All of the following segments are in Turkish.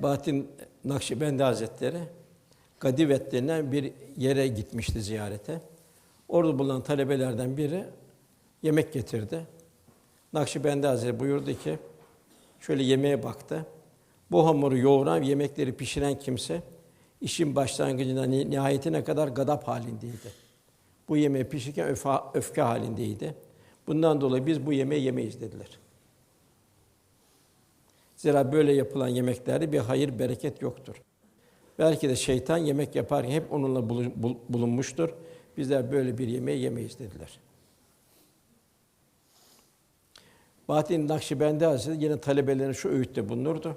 Bahattin Nakşibendi Hazretleri Gadivet denilen bir yere gitmişti ziyarete. Orada bulunan talebelerden biri yemek getirdi. Nakşibendi Hazretleri buyurdu ki, şöyle yemeğe baktı. Bu hamuru yoğuran, yemekleri pişiren kimse, işin başlangıcından ni- nihayetine kadar gadap halindeydi. Bu yemeği pişirirken öfa, öfke halindeydi. Bundan dolayı biz bu yemeği yemeyiz dediler. Zira böyle yapılan yemeklerde bir hayır, bereket yoktur. Belki de şeytan yemek yaparken hep onunla bulun- bul- bulunmuştur. Bizler böyle bir yemeği yemeyiz dediler. Bahattin Nakşibendi Hazretleri yine talebelerine şu öğütte bulunurdu.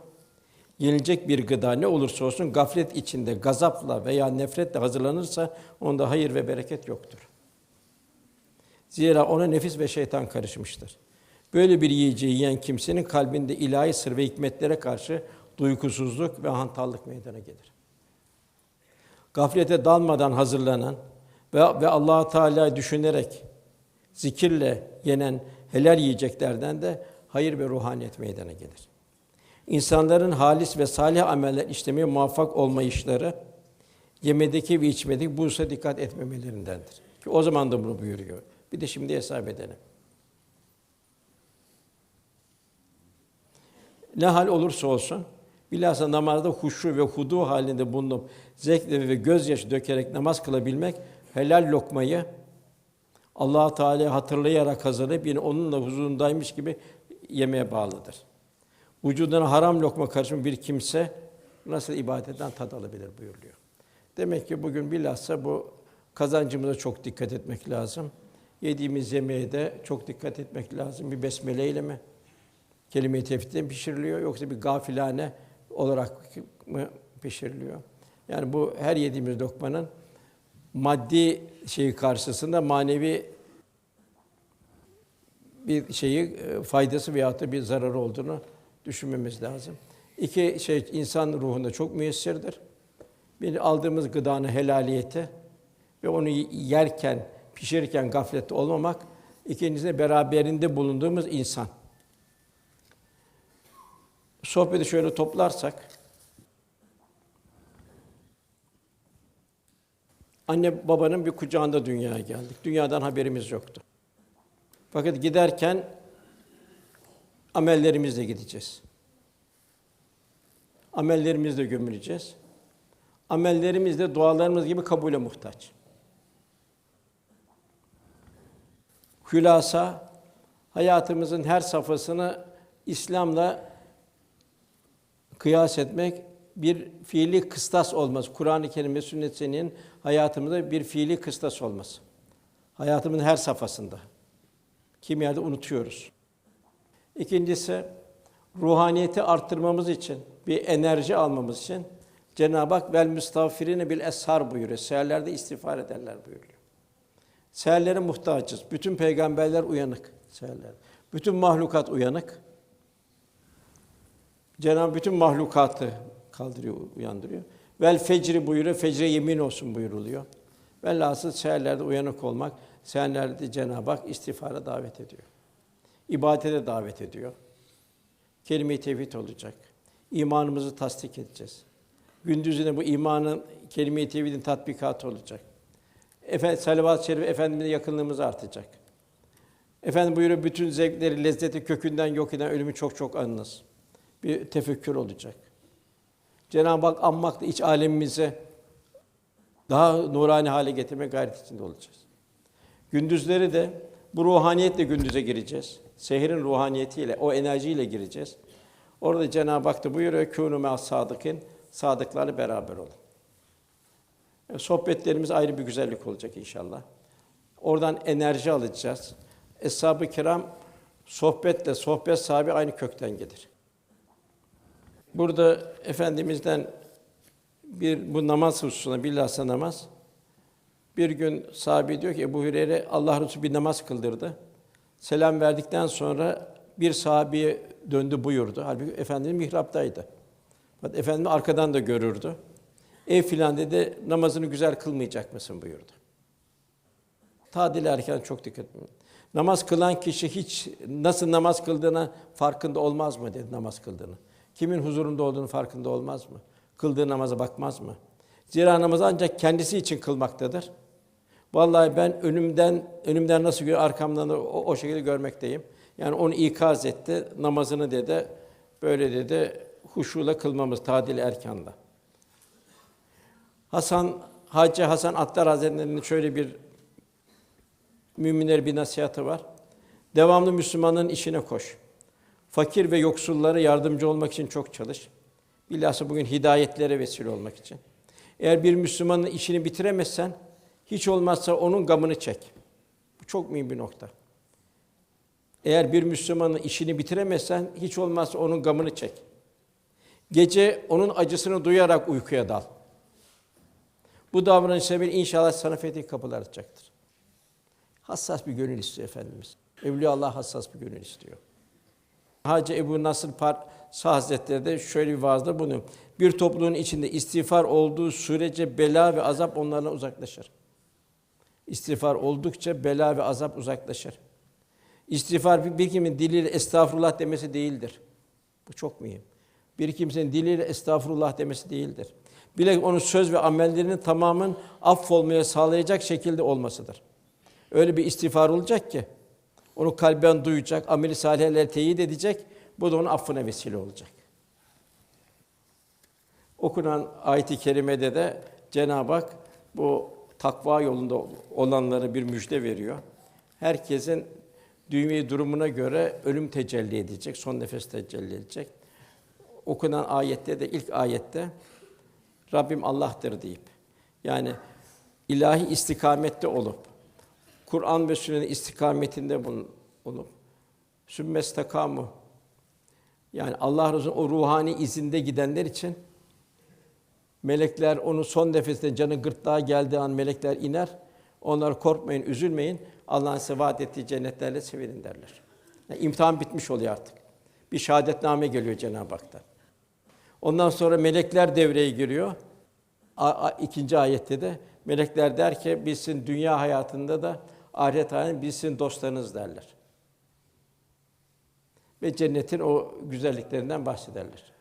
Yenilecek bir gıda ne olursa olsun gaflet içinde, gazapla veya nefretle hazırlanırsa onda hayır ve bereket yoktur. Zira ona nefis ve şeytan karışmıştır. Böyle bir yiyeceği yiyen kimsenin kalbinde ilahi sır ve hikmetlere karşı duygusuzluk ve hantallık meydana gelir. Gaflete dalmadan hazırlanan ve, ve Allah Teala'yı düşünerek zikirle yenen helal yiyeceklerden de hayır ve ruhaniyet meydana gelir. İnsanların halis ve salih ameller işlemeye muvaffak olmayışları yemedeki ve içmedeki bu dikkat etmemelerindendir. Ki o zaman da bunu buyuruyor. Bir de şimdi hesap edelim. Ne hal olursa olsun bilhassa namazda huşu ve hudu halinde bulunup zevkle ve gözyaşı dökerek namaz kılabilmek helal lokmayı Allah Teala'yı hatırlayarak hazırlayıp yine onunla huzurundaymış gibi yemeye bağlıdır. Vücuduna haram lokma karışmış bir kimse nasıl ibadetten tad alabilir buyuruluyor. Demek ki bugün bilhassa bu kazancımıza çok dikkat etmek lazım. Yediğimiz yemeğe de çok dikkat etmek lazım. Bir besmele ile mi? Kelime-i tevhidle mi pişiriliyor yoksa bir gafilane olarak mı pişiriliyor? Yani bu her yediğimiz lokmanın maddi şeyi karşısında manevi bir şeyi e, faydası veyahut da bir zararı olduğunu düşünmemiz lazım. İki şey insan ruhunda çok müyesserdir. Bir aldığımız gıdanın helaliyeti ve onu yerken, pişirirken gaflette olmamak. İkincisi de beraberinde bulunduğumuz insan. Sohbeti şöyle toplarsak, anne babanın bir kucağında dünyaya geldik. Dünyadan haberimiz yoktu. Fakat giderken amellerimizle gideceğiz. Amellerimizle gömüleceğiz. Amellerimiz de dualarımız gibi kabule muhtaç. Hülasa hayatımızın her safhasını İslam'la kıyas etmek bir fiili kıstas olmaz. Kur'an-ı Kerim ve sünnet hayatımızda bir fiili kıstas olmaz. Hayatımın her safhasında. Kim yerde unutuyoruz. İkincisi ruhaniyeti arttırmamız için, bir enerji almamız için Cenab-ı Hak vel müstağfirine bil eshar buyuruyor. Seherlerde istiğfar ederler buyuruyor. Seherlere muhtacız. Bütün peygamberler uyanık seherler. Bütün mahlukat uyanık. Cenab-ı bütün mahlukatı kaldırıyor, uyandırıyor. Vel fecri buyuruyor, fecre yemin olsun buyuruluyor. Velhasıl seherlerde uyanık olmak, seherlerde Cenab-ı Hak istiğfara davet ediyor. İbadete davet ediyor. Kelime-i tevhid olacak. İmanımızı tasdik edeceğiz. Gündüzüne bu imanın kelime-i tevhidin tatbikatı olacak. Efendim salavat-ı şerif efendimize yakınlığımız artacak. Efendim buyuruyor bütün zevkleri, lezzeti kökünden yok eden ölümü çok çok anınız. Bir tefekkür olacak. Cenab-ı Hak anmakla iç alemimize daha nurani hale getirme gayret içinde olacağız. Gündüzleri de bu ruhaniyetle gündüze gireceğiz. Sehirin ruhaniyetiyle, o enerjiyle gireceğiz. Orada Cenab-ı Hak da buyuruyor kûnû me'as sadıkîn sadıklarla beraber olun. Yani sohbetlerimiz ayrı bir güzellik olacak inşallah. Oradan enerji alacağız. Eshab-ı kiram sohbetle sohbet sahibi aynı kökten gelir. Burada efendimizden bir bu namaz hususuna bilhassa namaz bir gün sahabe diyor ki Ebu Hüreyre Allah Resulü bir namaz kıldırdı. Selam verdikten sonra bir sahabeye döndü buyurdu. Halbuki Efendimiz mihraptaydı. Fakat Efendimiz arkadan da görürdü. Ey filan dedi, namazını güzel kılmayacak mısın buyurdu. Tadil erken çok dikkat edin. Namaz kılan kişi hiç nasıl namaz kıldığına farkında olmaz mı dedi namaz kıldığını. Kimin huzurunda olduğunu farkında olmaz mı? Kıldığı namaza bakmaz mı? Zira namazı ancak kendisi için kılmaktadır. Vallahi ben önümden önümden nasıl görüyor, arkamdan da o, o şekilde görmekteyim. Yani onu ikaz etti, namazını dedi, böyle dedi, huşuyla kılmamız, tadil erkanda. Hasan, Hacı Hasan Attar Hazretleri'nin şöyle bir müminlere bir nasihatı var. Devamlı Müslümanın işine koş. Fakir ve yoksullara yardımcı olmak için çok çalış. Bilhassa bugün hidayetlere vesile olmak için. Eğer bir Müslümanın işini bitiremezsen, hiç olmazsa onun gamını çek. Bu çok mühim bir nokta. Eğer bir Müslümanın işini bitiremezsen, hiç olmazsa onun gamını çek. Gece onun acısını duyarak uykuya dal. Bu davranış sebebiyle inşallah sana fetih kapılar açacaktır. Hassas bir gönül istiyor Efendimiz. Evliya Allah hassas bir gönül istiyor. Hacı Ebu Nasır Par Hazretleri de şöyle bir vaazda bulunuyor. Bir topluluğun içinde istiğfar olduğu sürece bela ve azap onlardan uzaklaşır. İstiğfar oldukça bela ve azap uzaklaşır. İstiğfar bir, bir kimin diliyle estağfurullah demesi değildir. Bu çok mühim. Bir kimsenin diliyle estağfurullah demesi değildir. Bile onun söz ve amellerinin tamamın affolmaya sağlayacak şekilde olmasıdır. Öyle bir istiğfar olacak ki onu kalben duyacak, ameli salihler teyit edecek. Bu da onun affına vesile olacak. Okunan ayet-i kerimede de Cenab-ı Hak bu takva yolunda olanlara bir müjde veriyor. Herkesin dünyevi durumuna göre ölüm tecelli edecek, son nefes tecelli edecek. Okunan ayette de ilk ayette Rabbim Allah'tır deyip yani ilahi istikamette olup Kur'an ve sünnetin istikametinde bulunup sümmestakamu yani Allah Resulü'nün o ruhani izinde gidenler için melekler onu son nefeste canı gırtlağa geldiği an melekler iner. Onlar korkmayın, üzülmeyin. Allah'ın size vaat ettiği cennetlerle sevinin derler. Yani imtihan bitmiş oluyor artık. Bir şahadetname geliyor Cenab-ı Hak'tan. Ondan sonra melekler devreye giriyor. A, a, ikinci ayette de melekler der ki biz dünya hayatında da ahiret biz sizin dostlarınız derler. Ve cennetin o güzelliklerinden bahsederler.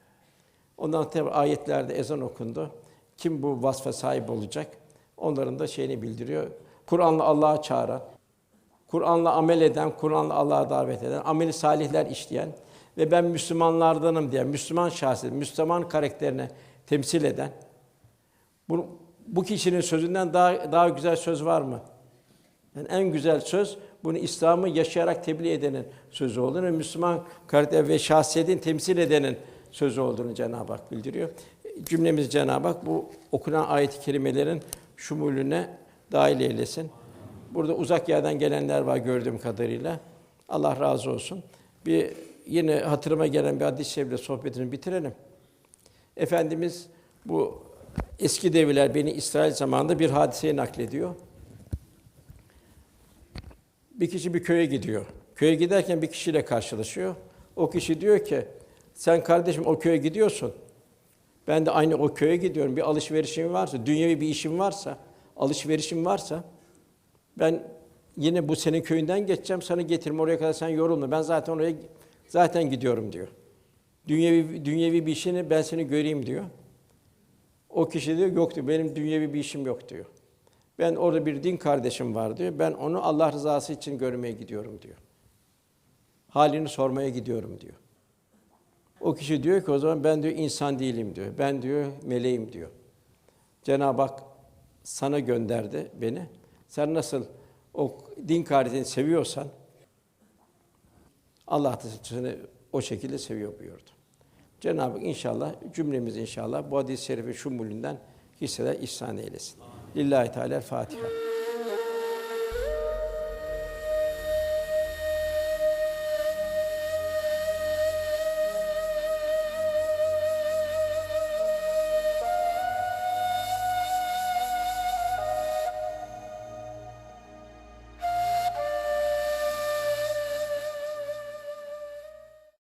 Ondan tabi ayetlerde ezan okundu. Kim bu vasfa sahip olacak? Onların da şeyini bildiriyor. Kur'an'la Allah'a çağıran, Kur'an'la amel eden, Kur'an'la Allah'a davet eden, ameli salihler işleyen ve ben Müslümanlardanım diyen, Müslüman şahsiyet, Müslüman karakterini temsil eden, bu, bu kişinin sözünden daha daha güzel söz var mı? Yani en güzel söz bunu İslam'ı yaşayarak tebliğ edenin sözü olduğunu Müslüman karakter ve şahsiyetin temsil edenin sözü olduğunu Cenab-ı Hak bildiriyor. Cümlemiz Cenab-ı Hak bu okunan ayet-i kerimelerin şumulüne dahil eylesin. Burada uzak yerden gelenler var gördüğüm kadarıyla. Allah razı olsun. Bir yine hatırıma gelen bir hadis-i şerifle sohbetini bitirelim. Efendimiz bu eski devirler beni İsrail zamanında bir hadiseyi naklediyor. Bir kişi bir köye gidiyor. Köye giderken bir kişiyle karşılaşıyor. O kişi diyor ki, sen kardeşim o köye gidiyorsun. Ben de aynı o köye gidiyorum. Bir alışverişim varsa, dünyevi bir işim varsa, alışverişim varsa ben yine bu senin köyünden geçeceğim, sana getirme oraya kadar sen yorulma. Ben zaten oraya zaten gidiyorum diyor. Dünyevi dünyevi bir işini ben seni göreyim diyor. O kişi diyor yok diyor. Benim dünyevi bir işim yok diyor. Ben orada bir din kardeşim var diyor. Ben onu Allah rızası için görmeye gidiyorum diyor. Halini sormaya gidiyorum diyor. O kişi diyor ki o zaman ben diyor insan değilim diyor. Ben diyor meleğim diyor. Cenab-ı Hak sana gönderdi beni. Sen nasıl o din kardeşini seviyorsan Allah da seni o şekilde seviyor buyurdu. Cenab-ı Hak inşallah cümlemiz inşallah bu hadis-i şerifin şumulünden hisseler ihsan eylesin. Lillahi Teala Fatiha.